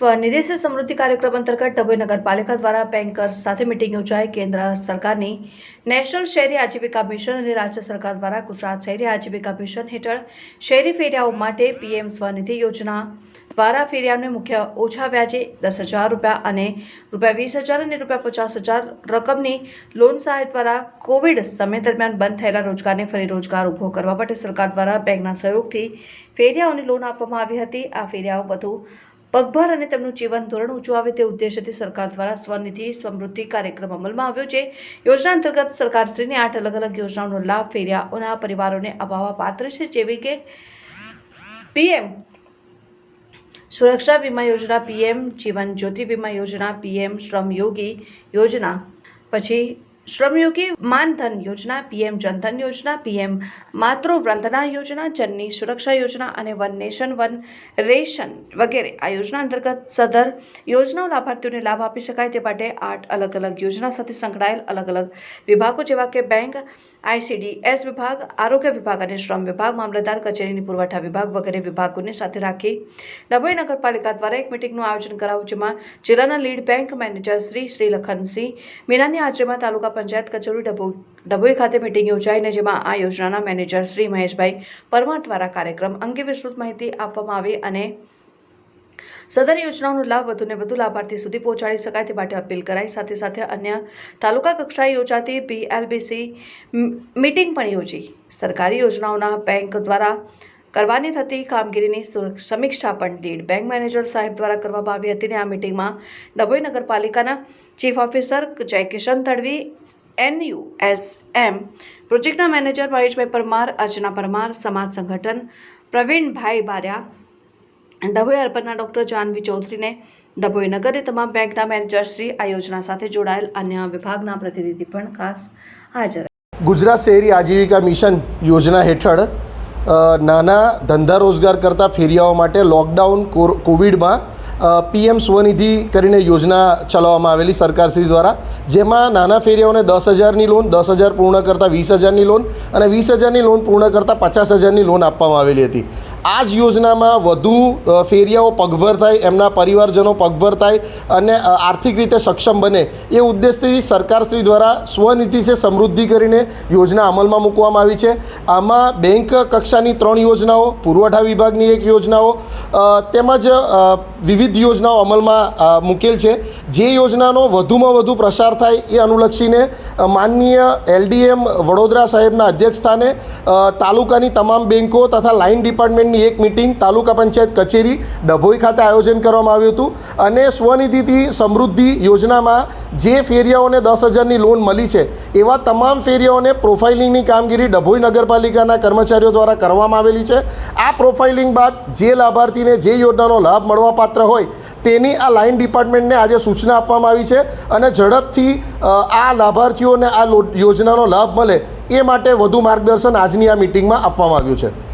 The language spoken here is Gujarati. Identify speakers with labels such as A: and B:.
A: સ્વનિધિ સમૃદ્ધિ કાર્યક્રમ અંતર્ગત ડભોઈ નગરપાલિકા દ્વારા બેન્કર્સ સાથે મિટિંગ યોજાઈ. કેન્દ્ર સરકારની નેશનલ શહેરી આજીવિકા મિશન અને રાજ્ય સરકાર દ્વારા ગુજરાત શહેરી આજીવિકા મિશન હેઠળ શહેરી ફેરિયાઓ માટે પીએમ સ્વનિધિ યોજના દ્વારા ફેરિયાઓને મુખ્ય ઓછા વ્યાજે દસ હજાર રૂપિયા અને રૂપિયા વીસ હજાર અને રૂપિયા પચાસ હજાર રકમની લોન સહાય દ્વારા કોવિડ સમય દરમિયાન બંધ થયેલા રોજગારને ફરી રોજગાર ઊભો કરવા માટે સરકાર દ્વારા બેંકના સહયોગથી ફેરિયાઓને લોન આપવામાં આવી હતી. આ ફેરિયાઓ વધુ પગભર અને તેમનું જીવન ધોરણ ઊંચું આવે તે ઉદ્દેશ્યથી સરકાર દ્વારા સ્વનિધિ સમૃદ્ધિ કાર્યક્રમ અમલમાં આવ્યો છે. યોજના અંતર્ગત સરકારશ્રીને આઠ અલગ અલગ યોજનાઓનો લાભ ફેરિયાઓના પરિવારોને અપાવવા પાત્ર છે. જેવી કે પીએમ સુરક્ષા વીમા યોજના, પીએમ જીવન જ્યોતિ વીમા યોજના, પીએમ શ્રમયોગી યોજના, પછી શ્રમયોગી માનધન યોજના, પીએમ જનધન યોજના, પીએમ માતૃવંદના યોજના, જનની સુરક્ષા યોજના અને વન નેશન, વન રેશન વગેરે આ યોજના અંતર્ગત સદર યોજનાઓ લાભાર્થીઓને લાભ આપી શકાય તે માટે આઠ અલગ અલગ યોજના સાથે સંકળાયેલ અલગ અલગ વિભાગો જેવા કે બેંક આઈસીડી એસ વિભાગ, આરોગ્ય વિભાગ અને શ્રમ વિભાગ, મામલતદાર કચેરીની પુરવઠા વિભાગ વગેરે વિભાગોને સાથે રાખી ડભોઈ નગરપાલિકા દ્વારા એક મિટિંગનું આયોજન કરાયું, જેમાં જિલ્લાના lead bank manager Shri Shri Lakhansinh મીનાની હાજરીમાં તાલુકા પંચાયત કચેરી ડભોઈ ડભોઈ ખાતે મિટિંગ યોજાઈને જેમાં આ યોજનાના મેનેજર શ્રી મહેશભાઈ પરમાર દ્વારા કાર્યક્રમ અંગે વિસ્તૃત માહિતી આપવામાં આવી અને સદર યોજનાઓનો લાભ વધુને વધુ લાભાર્થી સુધી પહોંચાડી શકાય તે માટે અપીલ કરાઈ. સાથે સાથે અન્ય તાલુકા કક્ષાએ યોજાતી પીએલબીસી મીટિંગ પણ યોજી. સરકારી યોજનાઓના બેંક દ્વારા કરવાની થતી કામગીરીની સમીક્ષા પણ લીડ બેંક મેનેજર સાહેબ દ્વારા કરવામાં આવી હતી અને આ મિટિંગમાં ડભોઈ નગરપાલિકાના ચીફ ઓફિસર જયકિશન તડવી એમ પ્રોજેક્ટના મેનેજર મહેશભાઈ પરમાર, અર્ચના પરમાર, સમાજ સંગઠન પ્રવીણભાઈ બાર્યા, ડભોઈ અર્પણના ડૉક્ટર જાનવી ચૌધરીને ડભોઈ નગરે તમામ બેંકના મેનેજરશ્રી આ યોજના સાથે જોડાયેલ અન્ય વિભાગના પ્રતિનિધિ પણ ખાસ હાજર
B: ગુજરાત શહેરી આજીવિકા મિશન યોજના હેઠળ નાના ધંધા રોજગાર કરતા ફેરિયાઓ માટે લોકડાઉન કોવિડમાં પીએમ સ્વનિધિ કરીને યોજના ચલાવવામાં આવેલી સરકારશ્રી દ્વારા, જેમાં નાના ફેરિયાઓને દસ હજારની લોન, દસ હજાર પૂર્ણ કરતાં વીસ હજારની લોન અને વીસ હજારની લોન પૂર્ણ કરતાં પચાસ હજારની લોન આપવામાં આવેલી હતી. આ જ યોજનામાં વધુ ફેરિયાઓ પગભર થાય, એમના પરિવારજનો પગભર થાય અને આર્થિક રીતે સક્ષમ બને એ ઉદ્દેશથી સરકારશ્રી દ્વારા સ્વનિધિ છે સમૃદ્ધિ કરીને યોજના અમલમાં મૂકવામાં આવી છે. આમાં બેંક કક્ષાની ત્રણ યોજનાઓ, પુરવઠા વિભાગની એક યોજનાઓ તેમજ વિવિધ યોજનાઓ અમલમાં મૂકેલ છે. જે યોજનાનો વધુમાં વધુ પ્રસાર થાય એ અનુલક્ષીને માનનીય એલડીએમ વડોદરા સાહેબના અધ્યક્ષસ્થાને તાલુકાની તમામ બેન્કો તથા લાઇન ડિપાર્ટમેન્ટની એક મિટિંગ તાલુકા પંચાયત કચેરી ડભોઈ ખાતે આયોજન કરવામાં આવ્યું હતું. અને સ્વનિધિથી સમૃદ્ધિ યોજનામાં જે ફેરિયાઓને દસ હજારની લોન મળી છે, એવા તમામ ફેરિયાઓને પ્રોફાઇલિંગની કામગીરી ડભોઈ નગરપાલિકાના કર્મચારીઓ દ્વારા કરવામાં આવેલી છે. આ પ્રોફાઇલિંગ બાદ જે લાભાર્થીને જે યોજનાનો લાભ મળવાપાત્ર હોય, તેની આ લાઇન ડિપાર્ટમેન્ટને આજે સૂચના આપવામાં આવી છે અને ઝડપથી આ લાભાર્થીઓને આ યોજનાનો લાભ મળે એ માટે વધુ માર્ગદર્શન આજની આ મિટિંગમાં આપવામાં આવ્યું છે.